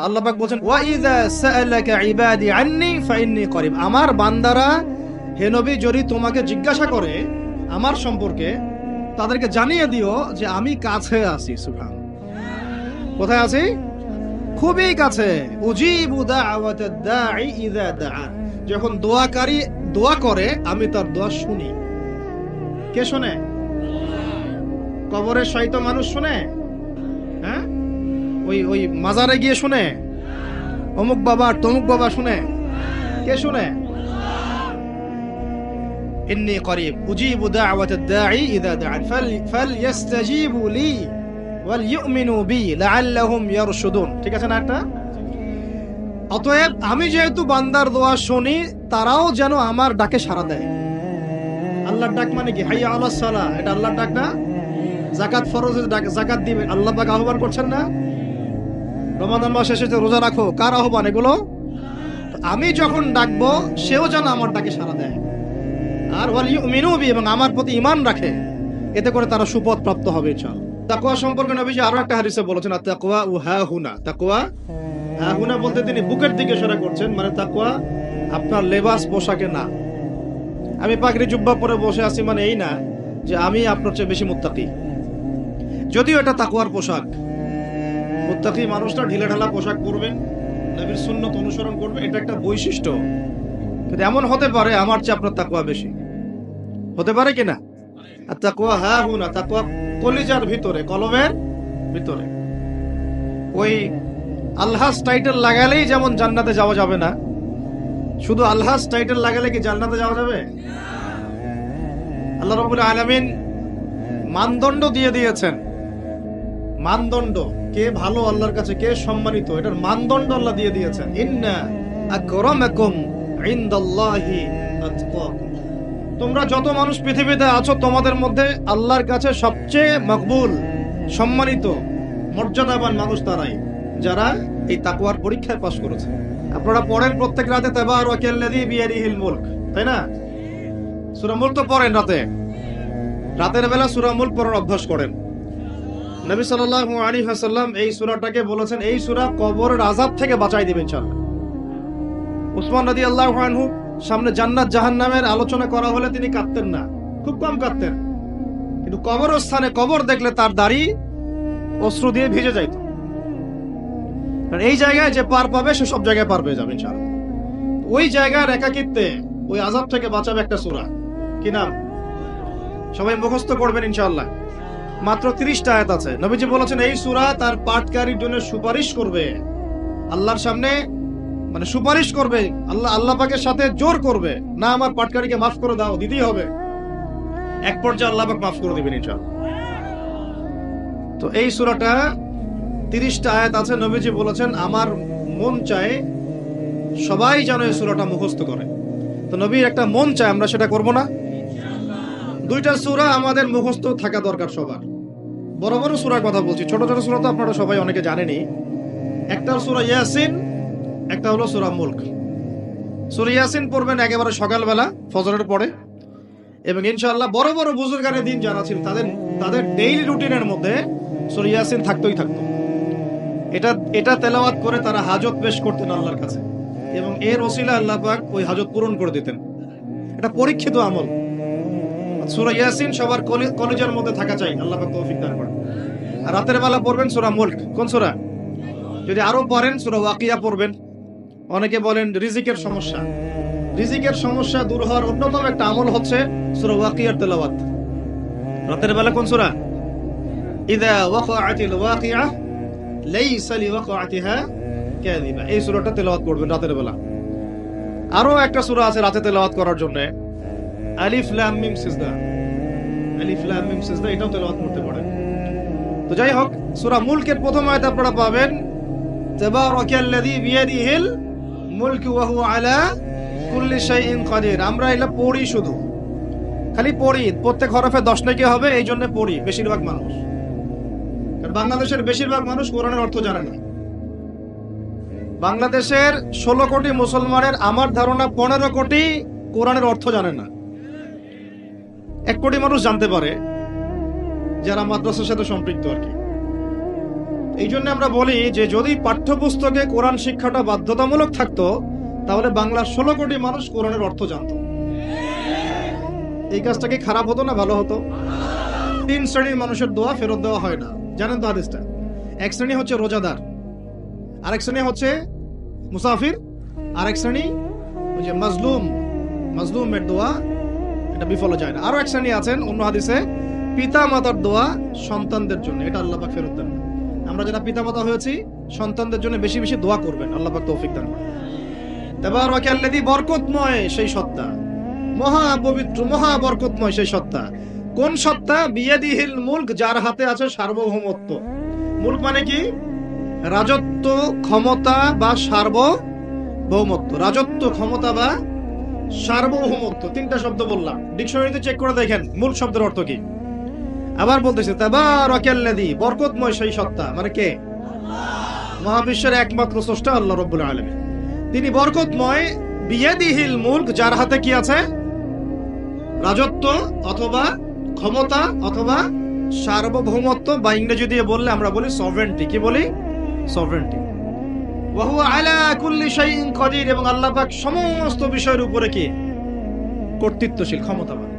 আল্লাহ পাক বলছেন আন্নি ফাইন্নি করিব। আমার বান্দারা, হে যদি তোমাকে জিজ্ঞাসা করে আমার সম্পর্কে, তাদেরকে জানিয়ে দিও যে আমি কাছে আছি, সুবহান। কোথায় আছি? খুবই কাছে। উজিবু যখন দোয়াকারী দোয়া করে, আমি তার দোয়া শুনি। কে শুনে? কবরের শয়তো মানুষ শুনে? ওই ওই মাজারে গিয়ে শুনে অমুক বাবা আর তমুক বাবা শুনে কে শুনে إني قريب أجيب دعوة الداعي إذا دعان فل فليستجيبوا لي وليؤمنوا بي لعلهم يرشدون ঠিক আছে না একটা অতএব আমি যেহেতু বান্দার দোয়া শুনি তারাও যেন আমার ডাকে সাড়া দেয় আল্লাহর ডাক মানে কি হাইয়া আলাস সালাহ এটা আল্লাহর ডাক না জাকাত ফরজের ডাক জাকাত দিবেন আল্লাহ পাক আহ্বান করছেন না রমাদান মাস এসেছে রোজা রাখো, কার আহ্বান এগুলো? আমি যখন ডাকবো, সেও যেন আমার ডাকে সাড়া দেয়। আর ওয়াল ইউমিনু বি, এবং আমার প্রতি ইমান রাখে, এতে করে তারা সুপথ প্রাপ্ত হবে চল তাকওয়া সম্পর্কে নবীজি আরও একটা হাদিসে বলেছেন, আর তাকওয়া ও হা হুনা। তাকওয়া হা হুনা বলতে তিনি বুকের দিকে ইশারা করছেন মানে তাকওয়া আপনার লেবাস পোশাকে না। আমি পাগড়ি জুব্বা পরে বসে আছি মানে এই না যে আমি আপনার চেয়ে বেশি মুত্তাকি। যদিও এটা তাকুয়ার পোশাক মুত্তাকি মানুষটা ঢিলে ঢালা পোশাক পরবেন নবীর সুন্নত অনুসরণ করবে, এটা একটা বৈশিষ্ট্য। কিন্তু এমন হতে পারে, আমার চেয়ে আপনার তাকওয়া বেশি। হতে পারে কিনা আর তাকওয়া হা হুনা তাকওয়া কলিজার ভিতরে, কলমের ভিতরে। ওই আলহাস টাইটেল লাগালেই যেমন জান্নাতে যাওয়া যাবে না, শুধু আলহাস টাইটেল লাগালে কি জান্নাতে যাওয়া যাবে? আল্লাহ রাব্বুল আলামিন মানদণ্ড দিয়ে দিয়েছেন। মানদণ্ড। কে ভালো আল্লাহর কাছে, কে সম্মানিত, এটার মানদণ্ড আল্লাহ দিয়ে দিয়েছেন। ইন্না আকরামাকুম ইনদাল্লাহি আতকাকুম। তোমরা যত মানুষ পৃথিবীতে আছো, তোমাদের মধ্যে আল্লাহর কাছে সবচেয়ে মকবুল, সম্মানিত, মর্যাদাবান মানুষ তারাই, যারা এই তাকওয়ার পরীক্ষায় পাশ করেছে। আপনারা পড়েন প্রত্যেক রাতে তেবার ওয়াকিল্লাযী বিয়াদিহিল মুলক, তাই না? সূরা মুলক তো পড়েন রাতে। রাতের বেলা সূরা মুলক পড়ার অভ্যাস করেন। নবী সাল্লাল্লাহু আলাইহি ওয়াসাল্লাম এই সূরাটাকে বলেছেন, এই সূরা কবরের আযাব থেকে বাঁচাই দিবে ইনশাআল্লাহ। উসমান রাদিয়াল্লাহু আনহু সামনে জান্নাত জাহান্নামের আলোচনা করা হলে তিনি কাঁদতেন না, খুব কম কাঁদতেন। কিন্তু কবরস্থানে কবর দেখলে তার দাড়ি অশ্রু দিয়ে ভিজে যাইত। এই জায়গায় যে পার পাবে, সে সব জায়গায় পার পেয়ে যাবে ইনশাআল্লাহ। ওই জায়গার একাকিত্বে ওই আযাব থেকে বাঁচাবে একটা সূরা। কি নাম? সবাই মুখস্থ করবেন ইনশাআল্লাহ। মাত্র তিরিশটা আয়াত আছে। নবীজি বলেছেন, এই সূরা তার পাঠকারীর জন্য সুপারিশ করবে। আল্লাহর সামনে মানে সুপারিশ করবে। আল্লাহ আল্লাহ পাকের সাথে জোর করবে। না, আমার পাটকারীকে মাফ করে দাও, দিতেই হবে। এক পর্যায়ে আল্লাহ পাক মাফ করে দিবেন ইনশাআল্লাহ। তো এই সুরাটা তিরিশটা আয়াত আছে। নবীজি বলেছেন, আমার মন চায় সবাই যেন এই সুরাটা মুখস্থ করে। তো নবীর একটা মন চায়, আমরা সেটা করব না। দুইটা সুরা আমাদের মুখস্থ থাকা দরকার সবার। বড় বড় সুরার কথা বলছি, ছোট ছোট সূরা তো আপনারা সবাই অনেকে জানেনই। একটা সুরা ইয়াসিন, একটা হলো সুরা মুল্ক। সুরা ইয়াসিন পড়বেন একেবারে সকালবেলা, ফজরের পরে। এবং ইনশাআল্লাহ বড় বড় বুজুর্গানের দিন যারা ছিল, তাদের তাদের ডেইলি রুটিনের মধ্যে সুরা ইয়াসিন থাকতোই থাকতো। এটা এটা তেলাওয়াত করে তারা হাজত পেশ করতেন আল্লাহর কাছে। এবং এর ওসিলা আল্লাহ পাক ওই হাজত পূরণ করে দিতেন। এটা পরীক্ষিত আমল। সুরা ইয়াসিন সবার কলেজের মধ্যে থাকা চাই। আল্লাহ তৌফিক দান করেন। রাতের বেলা পড়বেন সুরা মুল্ক। কোন সুরা? যদি আরও সুরা ওয়াকিয়া পড়বেন। অনেকে বলেন রিজিকের সমস্যা। রিজিকের সমস্যা দূর হওয়ার অন্যতম একটা আমল হচ্ছে সূরা ওয়াকিয়ার রাতের বেলা কোন সূরা? ইদা ওয়াকাআতিল ওয়াকিআ, লাইসা লিওয়াকাআতিহা কাযিবা। এই সূরাটা তেলাওয়াত করবেন রাতের বেলা। আরও একটা সূরা আছে রাতে তেলাওয়াত করার জন্য। আলিফ, লাম, মিম, সিজদা। আলিফ, লাম, মিম, সিজদা, এটাও তেলাওয়াত করতে পারেন তো যাই হোক, সূরা মুলকের প্রথম আয়াত আপনারা পাবেন তাবারাকাল্লাযী বিয়াদিহিল মুলক ওয়া হুয়া আলা কুল্লি শাইইন কাদির। আমরা এটা পড়ি শুধু। খালি পড়ি, প্রত্যেক হরফে দশ নাকি হবে, এই জন্য পড়ি, বেশিরভাগ মানুষ। বাংলাদেশের বেশিরভাগ মানুষ কোরআনের অর্থ জানে না। বাংলাদেশের ষোলো কোটি মুসলমানের, আমার ধারণা পনেরো কোটি কোরআনের অর্থ জানে না। এক কোটি মানুষ জানতে পারে যারা মাদ্রাসার সাথে সম্পৃক্ত আর কি। এই জন্য আমরা বলি যে যদি পাঠ্যপুস্তকে কোরআন শিক্ষাটা বাধ্যতামূলক থাকতো, তাহলে বাংলার ষোলো কোটি মানুষ কোরআনের অর্থ জানতো। এই কাজটা কি খারাপ হতো না ভালো হতো? তিন শ্রেণির মানুষের দোয়া ফেরত দেওয়া হয় না। জানেন তো হাদিসটা? এক শ্রেণি হচ্ছে রোজাদার, আরেক শ্রেণি হচ্ছে মুসাফির, আরেক শ্রেণি ওই যে মাজলুম, মাজলুমের দোয়া এটা বিফল যায় না। আরও এক শ্রেণি আছেন, অন্য হাদিসে পিতা মাতার দোয়া সন্তানদের জন্য। এটা আল্লাহ পাক ফেরত দেন। আমরা যারা পিতা মাতা হয়েছি, সন্তানদের জন্য বেশি বেশি দোয়া করবেন। আল্লাহ পাক তৌফিক দান করেন। ওকে আল্লাদি বরকতময় সেই সত্তা। মহা পবিত্র, মহা বরকতময় সেই সত্তা। কোন সত্তা? বিয়াদিহিল মুলক, যার হাতে আছে সার্বভৌমত্ব। মুলক মানে কি? রাজত্ব, ক্ষমতা বা সার্বভৌমত্ব। রাজত্ব, ক্ষমতা বা সার্বভৌমত্ব, তিনটা শব্দ বললাম। ডিকশনারিতে চেক করে দেখেন, মূল শব্দের অর্থ কি? আবার বলতেছে, তাবারাকাল্লাযী, বরকতময় সেই সত্তা। মানে কে? মহাবিশ্বের একমাত্র স্রষ্টা আল্লাহ রাব্বুল আলামিন। তিনি বরকতময়, বিয়াদিহিল মুলক, যার হাতে কি আছে? রাজত্ব অথবা ক্ষমতা অথবা সার্বভৌমত্ব, বা ইংরেজি দিয়ে বললে আমরা বলি সভরেন্টি কি বলি? সভরেন্টি এবং আল্লাহ পাক সমস্ত বিষয়ের উপরে কি? কর্তৃত্বশীল, ক্ষমতাবান।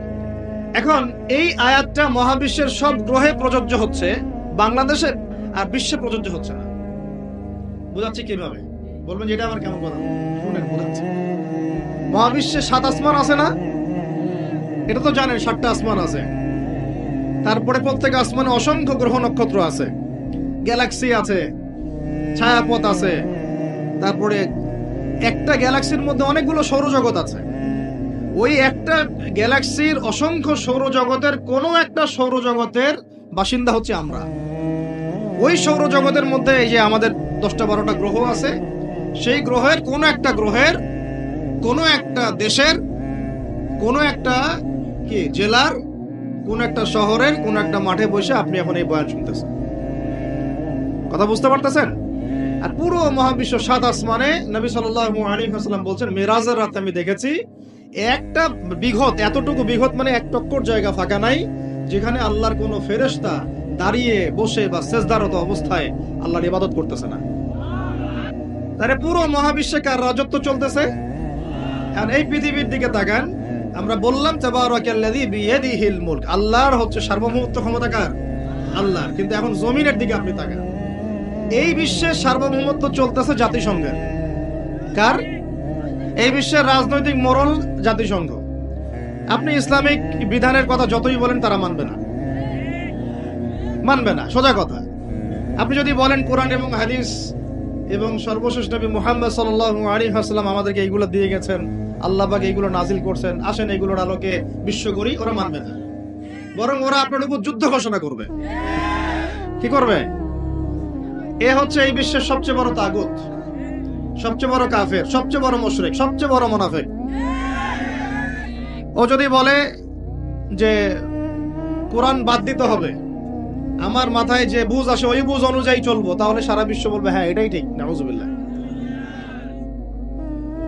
এখন এই আয়াতটা মহাবিশ্বের সব গ্রহে প্রযোজ্য হচ্ছে বাংলাদেশে আর বিশ্বে প্রযোজ্য হচ্ছে না। বোঝাচ্ছি কীভাবে? বলবেন যে এটা আমার কেমন কথা? শুনেন, বোঝাচ্ছি। মহাবিশ্বে সাত আসমান আছে না? এটা তো জানেন, সাতটা আসমান আছে। তারপরে প্রত্যেক আসমানে অসংখ্য গ্রহ নক্ষত্র আছে। গ্যালাক্সি আছে, ছায়াপথ আছে তারপরে একটা গ্যালাক্সির মধ্যে অনেকগুলো সৌরজগৎ আছে। ওই একটা গ্যালাক্সির অসংখ্য সৌরজগতের কোনো একটা সৌরজগতের বাসিন্দা হচ্ছে আমরা। ওই সৌরজগতের মধ্যে এই যে আমাদের দশটা বারোটা গ্রহ আছে, সেই গ্রহের কোনো একটা গ্রহের, কোনো একটা দেশের, কোনো একটা কি জেলার, কোন একটা শহরের, কোন একটা মাঠে বসে আপনি এখন এই বয়ান শুনতেছেন। কথা বুঝতে পারতেছেন? আর পুরো মহাবিশ্ব সাত আসমানে নবী সাল্লাল্লাহু আলাইহি ওয়াসাল্লাম বলছেন, মিরাজের রাতে আমি দেখেছি, একটা বিঘত, এতটুকু বিঘত মানে এক টক্কর জায়গা ফাঁকা নাই, যেখানে আল্লাহর কোনো ফেরেশতা দাঁড়িয়ে বসে বা সেজদারত অবস্থায় আল্লাহর ইবাদত করতেছে না। তাহলে পুরো মহাবিশ্বে কার রাজত্ব চলতেছে? এখন এই পৃথিবীর দিকে তাকান, আমরা বললাম, তাবারাকাল্লাযী বিয়াদিহিল মুলক আল্লাহর হচ্ছে সার্বভৌমত্ব ক্ষমতা কার? আল্লাহর। কিন্তু এখন জমিনের দিকে আপনি তাকান। এই বিশ্বের সার্বভৌমত্ব চলতেছে জাতিসংঘের কার? এই বিশ্বের রাজনৈতিক মোড়ল জাতিসংঘ। আপনি ইসলামিক বিধানের কথা যতই বলেন তারা মানবে না। মানবে না, সোজা কথা। আপনি যদি বলেন কোরআন এবং হাদিস এবং সর্বশেষ নবী মুহাম্মদ সাল্লাল্লাহু আলাইহি ওয়াসাল্লাম আমাদেরকে এইগুলো দিয়ে গেছেন, আল্লাহ পাক এইগুলো নাজিল করছেন, আসেন এগুলোর আলোকে বিশ্ব করি, ওরা মানবে না। বরং ওরা আপনার উপর যুদ্ধ ঘোষণা করবে। কি করবে? এ হচ্ছে এই বিশ্বের সবচেয়ে বড় তাগুত, সবচেয়ে বড় কাফের, সবচেয়ে বড় মুশরিক, সবচেয়ে বড় মুনাফিক। ও যদি বলে যে কোরআন বাদ দিতে হবে, আমার মাথায় যে বুঝ আসে ওই বুঝ অনুযায়ী চলবো, তাহলে সারা বিশ্ব বলবে হ্যাঁ এটাই ঠিক, নাউজুবিল্লাহ।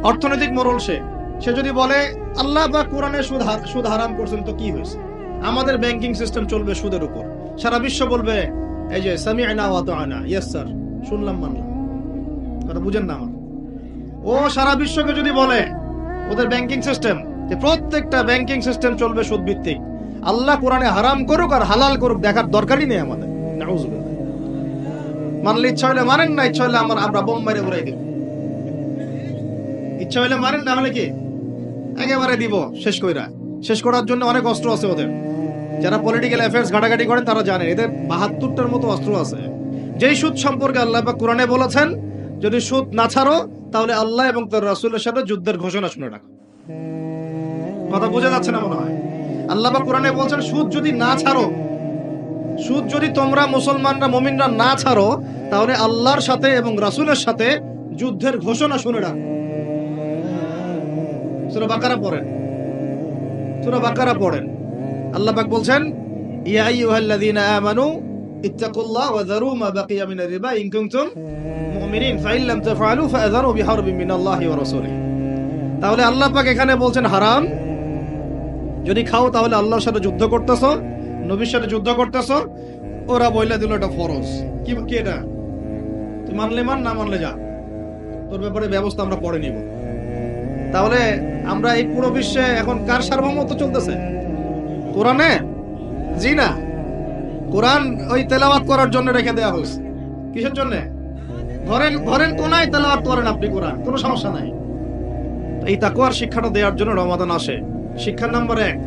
অর্থনৈতিক মোরল সে। সে যদি বলে, আল্লাহ বা কোরআনে সুদ সুদ হারাম করছেন, তো কি হয়েছে? আমাদের ব্যাংকিং সিস্টেম চলবে সুদের উপর। সারা বিশ্ব বলবে এই যে ইয়েস স্যার শুনলাম, মানলাম। কথা বুঝেন না আমার। ও সারা বিশ্বকে যদি বলে, ওদের ব্যাংকিং সিস্টেম, যে প্রত্যেকটা ব্যাংকিং সিস্টেম চলবে সুদ ভিত্তিক আল্লাহ কোরআনে হারাম করুক আর হালাল করুক, দেখার দরকারই নেই আমাদের। মানলে ইচ্ছা হলে মানেন না, ইচ্ছা হলে আমার আমরা বোম মেরে উড়াই দেব। ইচ্ছা হলে মানেন, না হলে কি? একেবারে দিব, শেষ কইরা। শেষ করার জন্য অনেক অস্ত্র আছে ওদের। যারা পলিটিক্যাল অ্যাফেয়ার্স ঘাটাঘাটি করেন, তারা জানে এদের বাহাত্তরটার মতো অস্ত্র আছে। যেই সুদ সম্পর্কে আল্লাহ বা কোরআনে বলেছেন, যদি সুদ না ছাড়ো, তাহলে আল্লাহ এবং তার রাসূলের সাথে যুদ্ধের ঘোষণা শুনে রাখো। কথা বোঝা যাচ্ছে না মনে হয়? আল্লাহ বা কোরআনে বলছেন, সুদ যদি না ছাড়ো, সুদ যদি তোমরা মুসলমানরা, মমিনরা না ছাড়ো, তাহলে আল্লাহর সাথে এবং রাসূলের সাথে যুদ্ধের ঘোষণা শুনে রাখো। সূরা বাকারা পড়েন। সূরা বাকারা পড়েন। আল্লাহ বলছেন তাহলে আল্লাহ এখানে বলছেন, হারাম। যদি খাও তাহলে আল্লাহর সাথে যুদ্ধ করতেছো, নবীর সাথে যুদ্ধ করতেছো, ওরা বইলা দিল এটা ফরজ। কি কি এটা? তুই মানলে মান, না মানলে যা। তোর ব্যাপারে ব্যবস্থা আমরা পরে নিব। তাহলে আমরা এই পুরো বিশ্বে এখন কার সার্বভৌমত্ব চলতেছে? কোরআনে? জি না। কোরআন ওই তেলাওয়াত করার জন্য রেখে দেওয়া হয়েছে। কিসের জন্য? ঘরের ঘরের কোনায় তেলাওয়াত করেন আপনি কোরআন, কোনো সমস্যা নাই। এই তাকুয়ার শিক্ষাটা দেওয়ার জন্য রমাদান আসে। শিক্ষা নাম্বার এক,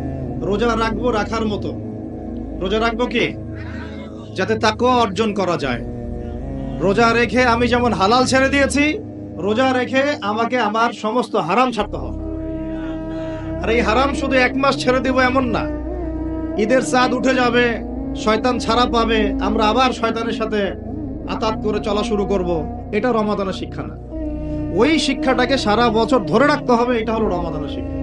রোজা রাখব রাখার মতো। রোজা রাখব কি? যাতে তাকুয়া অর্জন করা যায়। রোজা রেখে আমি যেমন হালাল ছেড়ে দিয়েছি, রোজা রেখে আমাকে আমার সমস্ত হারাম ছাড়তে হবে। আর এই হারাম শুধু এক মাস ছেড়ে দিব এমন না। ঈদের চাঁদ উঠে যাবে, শয়তান ছাড়া পাবে। আমরা আবার শয়তানের সাথে আতাত করে চলা শুরু করব। এটা রমাদানের শিক্ষা না। ওই শিক্ষাটাকে সারা বছর ধরে রাখতে হবে, এটা হলো রমাদানের শিক্ষা।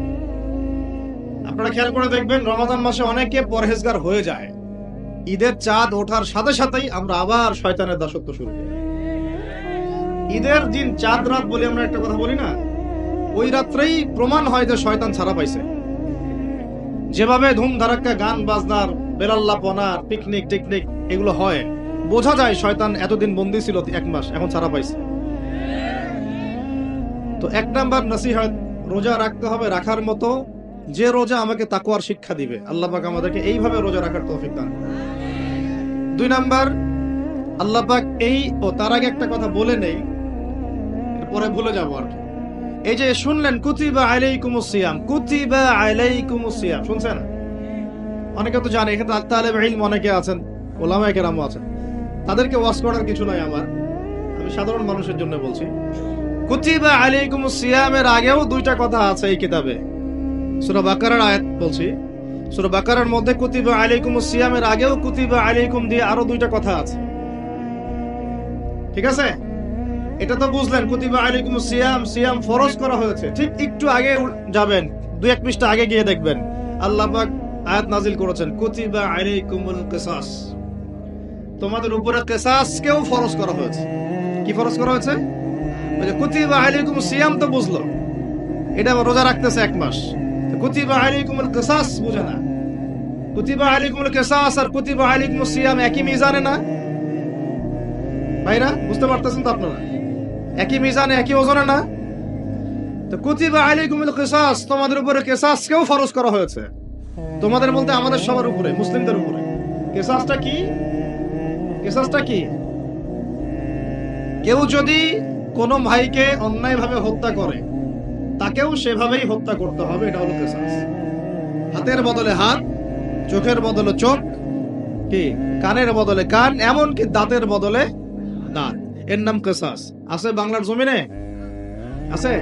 আপনারা খেয়াল করে দেখবেন, রমাদান মাসে অনেকে পরহেজগার হয়ে যায়। ঈদের চাঁদ ওঠার সাথে সাথেই আমরা আবার শয়তানের দাসত্ব শুরু করি। ঈদের দিন চাঁদ রাত বলে আমরা একটা কথা বলি না? ওই রাত্রেই প্রমাণ হয় যে শয়তান ছাড়া পাইছে। যেভাবে ধুম ধারাক্কা গান, বাজনার বেলাল্লাপনার পিকনিক টিকনিক এগুলো হয়, বোঝা যায় শয়তান এতদিন বন্দি ছিল এক মাস, এখন ছাড়া পাইছে। তো এক নাম্বার নসিহত, রোজা রাখতে হবে রাখার মতো, যে রোজা আমাকে তাকুয়ার শিক্ষা দিবে। আল্লাহ পাক আমাদেরকে এইভাবে রোজা রাখার তৌফিক দান দুই নাম্বার, আল্লাহ পাক এই ও তার আগে একটা কথা বলে নেই পরে ভুলে যাব আর কি। এই যে শুনলেন, কুতিবা আলাইকুমুস সিয়াম, কুতিবা আলাইকুমুস সিয়াম। শুনছেন? অনেকে তো জানে, এখানে তালেব ইলম অনেকে আছেন, ওলামায়ে কেরামও আছেন। তাদেরকে ওয়াজ করার কিছু নাই আমার। আমি সাধারণ মানুষের জন্য বলছি। কুতিবা আলাইকুমুস সিয়ামের আগেও দুইটা কথা আছে এই কিতাবে। সূরা বাকারার আয়াত বলছি। সূরা বাকারার মধ্যে কুতিবা আলাইকুমুস সিয়ামের আগেও কুতিবা আলাইকুম দিয়ে আরও দুইটা কথা আছে। ঠিক আছে? এটা তো বুঝলেন, কুতিবা আলাইকুম সিয়াম সিয়াম ফরজ করা হয়েছে। ঠিক একটু আগে যাবেন, দুই এক পৃষ্ঠা আগে গিয়ে দেখবেন। আল্লাহ পাক আয়াত নাজিল করেছেন, কুতিবা আলাইকুমুল কিসাস। তোমাদের উপরে কিসাসকেও ফরজ করা হয়েছে। কি ফরজ করা হয়েছে? যে কুতিবা আলাইকুম সিয়াম তো বুঝলো। এটা রোজা রাখতেছে এক মাস। কুতিবা আলাইকুমুল কিসাস বুঝে না। কুতিবা আলাইকুমুল কিসাস আর কুতিবা আলাইকুম সিয়াম একই মিজানে না? ভাইরা, বুঝতে পারতেছেন তো আপনারা? একই মিজানে, একই ওজনে না? তো কুতিবা আলাইকুমুল কিসাস, তোমাদের উপরে কিসাস কেউ ফরজ করা হয়েছে। তোমাদের বলতে আমাদের সবার উপরে, মুসলিমদের উপরে। কিসাসটা কি? কিসাসটা কি? কেউ যদি কোন ভাইকে অন্যায়ভাবে হত্যা করে, তাকেও সেভাবেই হত্যা করতে হবে, এটা হলো কিসাস। হাতের বদলে হাত, চোখের বদলে চোখ, কি? কানের বদলে কান, এমনকি দাঁতের বদলে দাঁত। এর নাম কেসাস। আছে বাংলার জমিনে? আছে?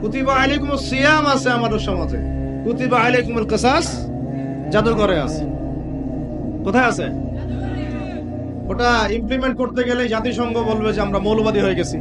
কুতিবা আলাইকুম সিয়াম আছে আমাদের সমাজে। কুতিবা আলাইকুম কেসাস জাদুঘরে আছে। কোথায় আছে? ওটা ইমপ্লিমেন্ট করতে গেলে জাতিসংঘ বলবে যে আমরা মৌলবাদী হয়ে গেছি।